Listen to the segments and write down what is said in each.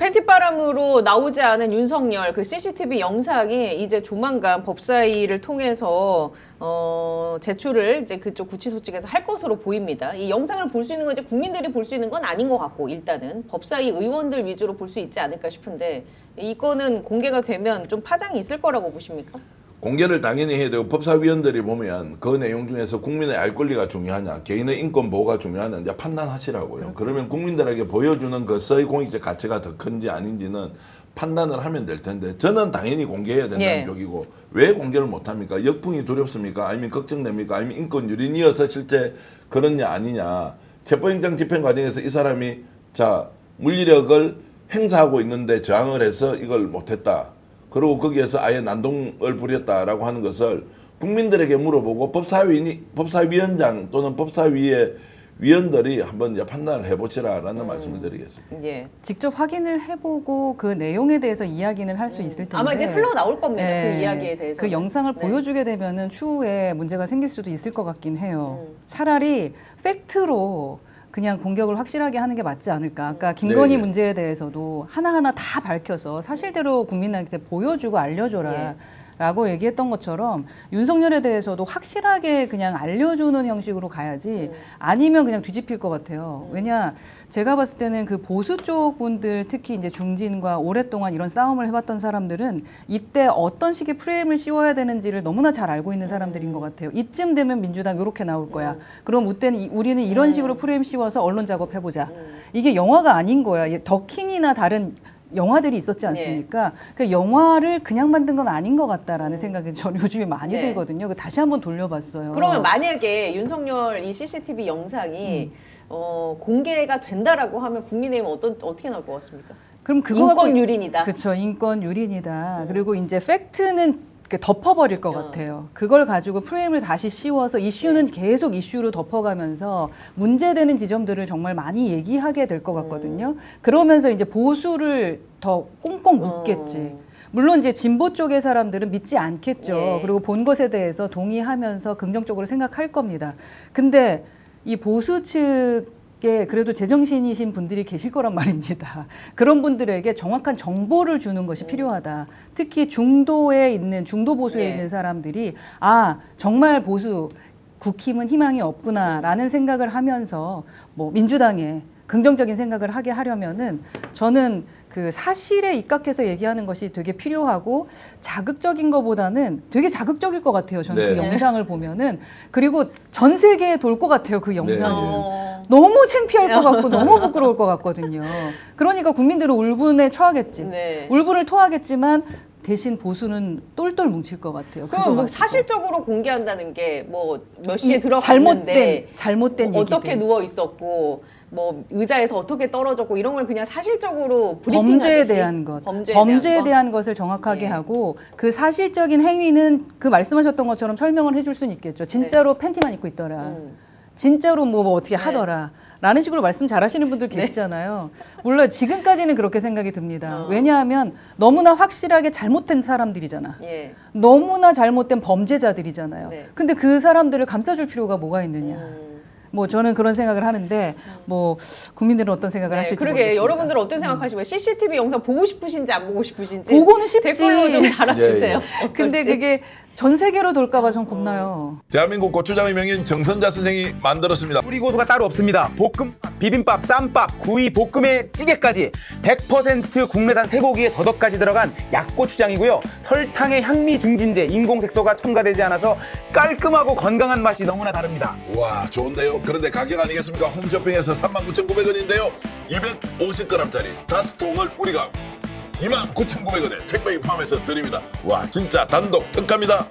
팬티바람으로 나오지 않은 윤석열 그 CCTV 영상이 이제 조만간 법사위를 통해서 어, 제출을 이제 그쪽 구치소 측에서 할 것으로 보입니다. 이 영상을 볼 수 있는 건 이제 국민들이 볼 수 있는 건 아닌 것 같고 일단은 법사위 의원들 위주로 볼 수 있지 않을까 싶은데 이거는 공개가 되면 좀 파장이 있을 거라고 보십니까? 공개를 당연히 해야 되고 법사위원들이 보면 그 내용 중에서 국민의 알 권리가 중요하냐, 개인의 인권 보호가 중요하냐 이제 판단하시라고요. 그러면 국민들에게 보여주는 그 서의 공익적 가치가 더 큰지 아닌지는 판단을 하면 될 텐데 저는 당연히 공개해야 된다는 예. 쪽이고 왜 공개를 못 합니까? 역풍이 두렵습니까? 아니면 걱정됩니까? 아니면 인권 유린이어서 실제 그렇냐 아니냐? 체포영장 집행 과정에서 이 사람이 자 물리력을 행사하고 있는데 저항을 해서 이걸 못했다. 그리고 거기에서 아예 난동을 부렸다라고 하는 것을 국민들에게 물어보고 법사위니 법사위원장 또는 법사위의 위원들이 한번 이제 판단을 해보시라라는 말씀을 드리겠습니다. 예. 직접 확인을 해보고 그 내용에 대해서 이야기는 할 수 있을 텐데 아마 이제 흘러 나올 겁니다. 네. 그 이야기에 대해서. 그 영상을 네. 보여주게 되면은 추후에 문제가 생길 수도 있을 것 같긴 해요. 음. 차라리 팩트로 그냥 공격을 확실하게 하는 게 맞지 않을까. 아까 김건희 네, 네. 문제에 대해서도 하나하나 다 밝혀서 사실대로 국민한테 보여주고 알려줘라. 예. 라고 얘기했던 것처럼 윤석열에 대해서도 확실하게 그냥 알려주는 형식으로 가야지 아니면 그냥 뒤집힐 것 같아요. 왜냐 제가 봤을 때는 그 보수 쪽 분들 특히 이제 중진과 오랫동안 이런 싸움을 해봤던 사람들은 이때 어떤 식의 프레임을 씌워야 되는지를 너무나 잘 알고 있는 사람들인 것 같아요. 이쯤 되면 민주당 이렇게 나올 거야. 그럼 우때는 이- 우리는 이런 식으로 프레임 씌워서 언론 작업해보자. 이게 영화가 아닌 거야. 더킹이나 다른 영화들이 있었지 않습니까? 그 영화를 그냥 만든 건 아닌 것 같다라는 생각이 저는 요즘에 많이 네. 들거든요. 그 다시 한번 돌려봤어요. 그러면 만약에 윤석열 이 CCTV 영상이 어, 공개가 된다라고 하면 국민의힘 어떤 어떻게 나올 것 같습니까? 그럼 그거 갖고 인권 유린이다. 그렇죠. 인권 유린이다. 그리고 이제 팩트는 덮어버릴 것 어. 같아요. 그걸 가지고 프레임을 다시 씌워서 이슈는 네. 계속 이슈로 덮어가면서 문제되는 지점들을 정말 많이 얘기하게 될것 음. 같거든요. 그러면서 이제 보수를 더 꽁꽁 묶겠지. 어. 물론 이제 진보 쪽의 사람들은 믿지 않겠죠. 예. 그리고 본 것에 대해서 동의하면서 긍정적으로 생각할 겁니다. 근데 이 보수 측 에 그래도 제정신이신 분들이 계실 거란 말입니다. 그런 분들에게 정확한 정보를 주는 것이 필요하다. 특히 중도에 있는 중도 보수에 예. 있는 사람들이 아 정말 보수 국힘은 희망이 없구나라는 생각을 하면서 뭐 민주당에 긍정적인 생각을 하게 하려면은 저는 그 사실에 입각해서 얘기하는 것이 되게 필요하고 자극적인 것보다는 되게 자극적일 것 같아요. 저는 그 네. 영상을 보면은 그리고 전 세계에 돌 것 같아요. 그 영상을. 어. 너무 창피할 것 같고 너무 부끄러울 것 같거든요. 그러니까 국민들은 울분에 처하겠지. 네. 울분을 토하겠지만 대신 보수는 똘똘 뭉칠 것 같아요. 그럼 뭐. 사실적으로 공개한다는 게 뭐 몇 시에 이 들어갔는데 잘못된 잘못된 뭐 얘기들. 어떻게 누워 있었고 뭐 의자에서 어떻게 떨어졌고 이런 걸 그냥 사실적으로 범죄에 브리핑하듯이 대한 것, 범죄에, 범죄에, 대한, 거? 것을 정확하게 예. 하고 그 사실적인 행위는 그 말씀하셨던 것처럼 설명을 해줄 수는 있겠죠. 진짜로 팬티만 입고 있더라. 음. 진짜로 뭐, 뭐 어떻게 네. 하더라. 라는 식으로 말씀 잘 하시는 분들 계시잖아요. 물론 지금까지는 그렇게 생각이 듭니다. 어. 왜냐하면 너무나 확실하게 잘못된 사람들이잖아. 예. 너무나 잘못된 범죄자들이잖아요. 네. 근데 그 사람들을 감싸줄 필요가 뭐가 있느냐. 음. 뭐 저는 그런 생각을 하는데 뭐 국민들은 어떤 생각을 네, 하실지 그러게 모르겠습니다. 여러분들은 어떤 생각하시고요? CCTV 영상 보고 싶으신지 안 보고 싶으신지 보고는 쉽지. 댓글로 좀 달아주세요. 예, 근데 어떨지. 그게 전 세계로 돌까봐 전 겁나요. 대한민국 고추장의 명인 정선자 선생이 만들었습니다. 뿌리 고수가 따로 없습니다. 볶음, 비빔밥, 쌈밥, 구이, 볶음에 찌개까지 100% 국내산 쇠고기에 더덕까지 들어간 약고추장이고요. 설탕의 향미 증진제, 인공 색소가 첨가되지 않아서 깔끔하고 건강한 맛이 너무나 다릅니다. 와 좋은데요. 그런데 가격 아니겠습니까? 홈쇼핑에서 39,900원인데요. 250g짜리 다섯 통을 우리가 29,900원에 택배에 포함해서 드립니다. 와 진짜 단독 특가입니다.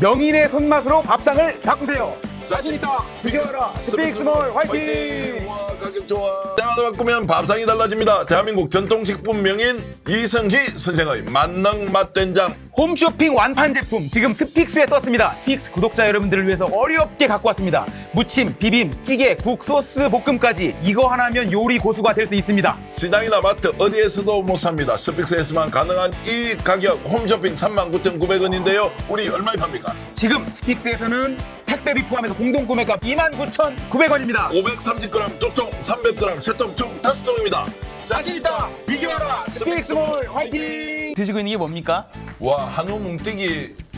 명인의 손맛으로 밥상을 바꾸세요. 자신 있다. 비교하라. 스페이스몰 화이팅! 와 가격 좋아. 때마다 바꾸면 밥상이 달라집니다. 대한민국 전통식품 명인 이성희 선생의 만능 맛된장. 홈쇼핑 완판 제품 지금 스픽스에 떴습니다. 스픽스 구독자 여러분들을 위해서 어렵게 갖고 왔습니다. 무침, 비빔, 찌개, 국, 소스, 볶음까지 이거 하나면 요리 고수가 될 수 있습니다. 시장이나 마트 어디에서도 못 삽니다. 스픽스에서만 가능한 이 가격 홈쇼핑 39,900원인데요. 우리 얼마에 팝니까? 지금 스픽스에서는 택배비 포함해서 공동 구매가 29,900원입니다. 530g 두 통, 300g 세 통, 총 다섯 통입니다. 자신 있다. 비교하라 스픽스몰 화이팅 드시고 있는 게 뭡니까? 와 한우 뭉티기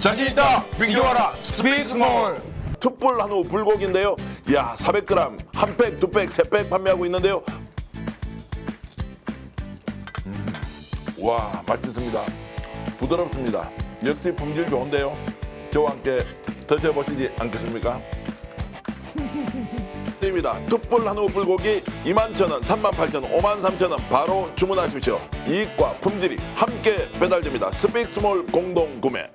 자신 있다 비교하라 스픽스몰 툭불 한우 불고기인데요 야 400g 한 팩, 두 팩, 세 팩 판매하고 있는데요 음, 와 맛있습니다 부드럽습니다 역시 품질 좋은데요 저와 함께 드셔보시지 않겠습니까? 드립니다. 툭불 한우 불고기 21,000원, 38,000원, 53,000원 바로 주문하십시오. 이익과 품질이 함께 배달됩니다. 스픽스몰 공동 구매.